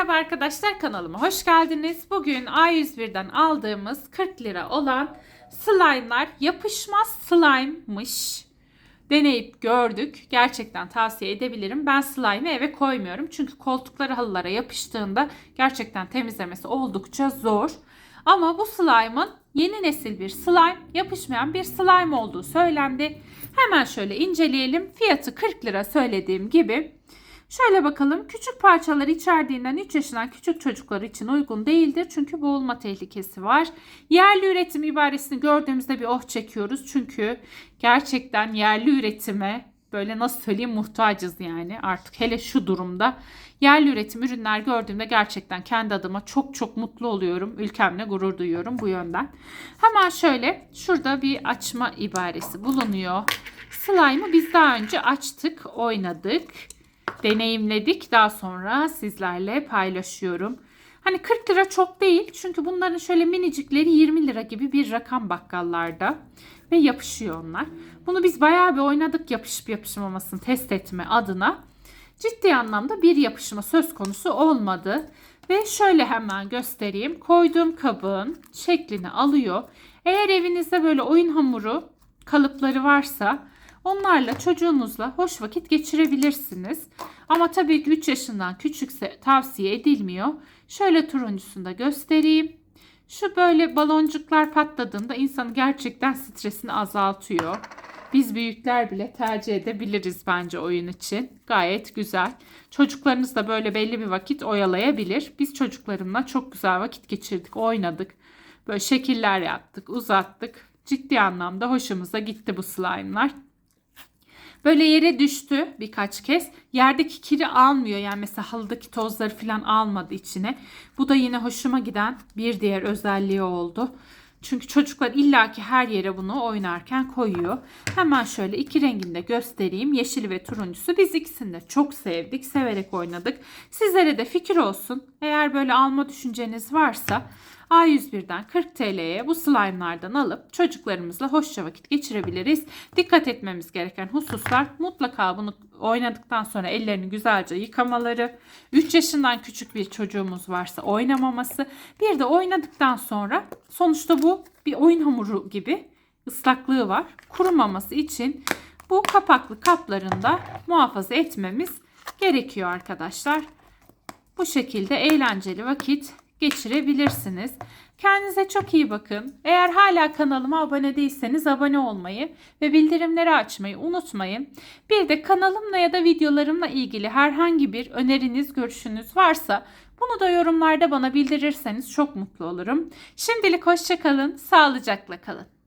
Merhaba arkadaşlar kanalıma hoş geldiniz. Bugün A101'den aldığımız 40 lira olan slime'lar yapışmaz slime'mış. Deneyip gördük. Gerçekten tavsiye edebilirim. Ben slime'ı eve koymuyorum. Çünkü koltuklara halılara yapıştığında gerçekten temizlemesi oldukça zor. Ama bu slime'ın yeni nesil bir slime, yapışmayan bir slime olduğu söylendi. Hemen şöyle inceleyelim. Fiyatı 40 lira söylediğim gibi. Şöyle bakalım. Küçük parçaları içerdiğinden 3 yaşından küçük çocuklar için uygun değildir. Çünkü boğulma tehlikesi var. Yerli üretim ibaresini gördüğümüzde bir oh çekiyoruz. Çünkü gerçekten yerli üretime böyle nasıl söyleyeyim muhtacız yani artık hele şu durumda. Yerli üretim ürünler gördüğümde gerçekten kendi adıma çok çok mutlu oluyorum. Ülkemle gurur duyuyorum bu yönden. Hemen şöyle şurada bir açma ibaresi bulunuyor. Slime'ı biz daha önce açtık, oynadık deneyimledik. Daha sonra sizlerle paylaşıyorum. Hani 40 lira çok değil çünkü bunların şöyle minicikleri 20 lira gibi bir rakam bakkallarda ve yapışıyor onlar. Bunu biz bayağı bir oynadık yapışıp yapışmamasını test etme adına. Ciddi anlamda bir yapışma söz konusu olmadı. Ve şöyle hemen göstereyim. Koyduğum kabın şeklini alıyor. Eğer evinizde böyle oyun hamuru kalıpları varsa Onlarla çocuğunuzla hoş vakit geçirebilirsiniz. Ama tabii ki 3 yaşından küçükse tavsiye edilmiyor. Şöyle turuncusunu da göstereyim. Şu böyle baloncuklar patladığında insanı gerçekten stresini azaltıyor. Biz büyükler bile tercih edebiliriz bence oyun için. Gayet güzel. Çocuklarınız da böyle belli bir vakit oyalayabilir. Biz çocuklarımla çok güzel vakit geçirdik, oynadık. Böyle şekiller yaptık, uzattık. Ciddi anlamda hoşumuza gitti bu slime'lar. Böyle yere düştü birkaç kez. Yerdeki kiri almıyor. Yani mesela halıdaki tozları falan almadı içine. Bu da yine hoşuma giden bir diğer özelliği oldu. Çünkü çocuklar illaki her yere bunu oynarken koyuyor. Hemen şöyle iki renginde göstereyim. Yeşil ve turuncusu. Biz ikisini de çok sevdik. Severek oynadık. Sizlere de fikir olsun. Eğer böyle alma düşünceniz varsa A101'den 40 TL'ye bu slime'lardan alıp çocuklarımızla hoşça vakit geçirebiliriz. Dikkat etmemiz gereken hususlar mutlaka bunu oynadıktan sonra ellerini güzelce yıkamaları, 3 yaşından küçük bir çocuğumuz varsa oynamaması, bir de oynadıktan sonra sonuçta bu bir oyun hamuru gibi ıslaklığı var. Kurumaması için bu kapaklı kaplarında muhafaza etmemiz gerekiyor arkadaşlar. Bu şekilde eğlenceli vakit geçirebilirsiniz. Kendinize çok iyi bakın. Eğer hala kanalıma abone değilseniz abone olmayı ve bildirimleri açmayı unutmayın. Bir de kanalımla ya da videolarımla ilgili herhangi bir öneriniz, görüşünüz varsa bunu da yorumlarda bana bildirirseniz çok mutlu olurum. Şimdilik hoşçakalın, sağlıcakla kalın.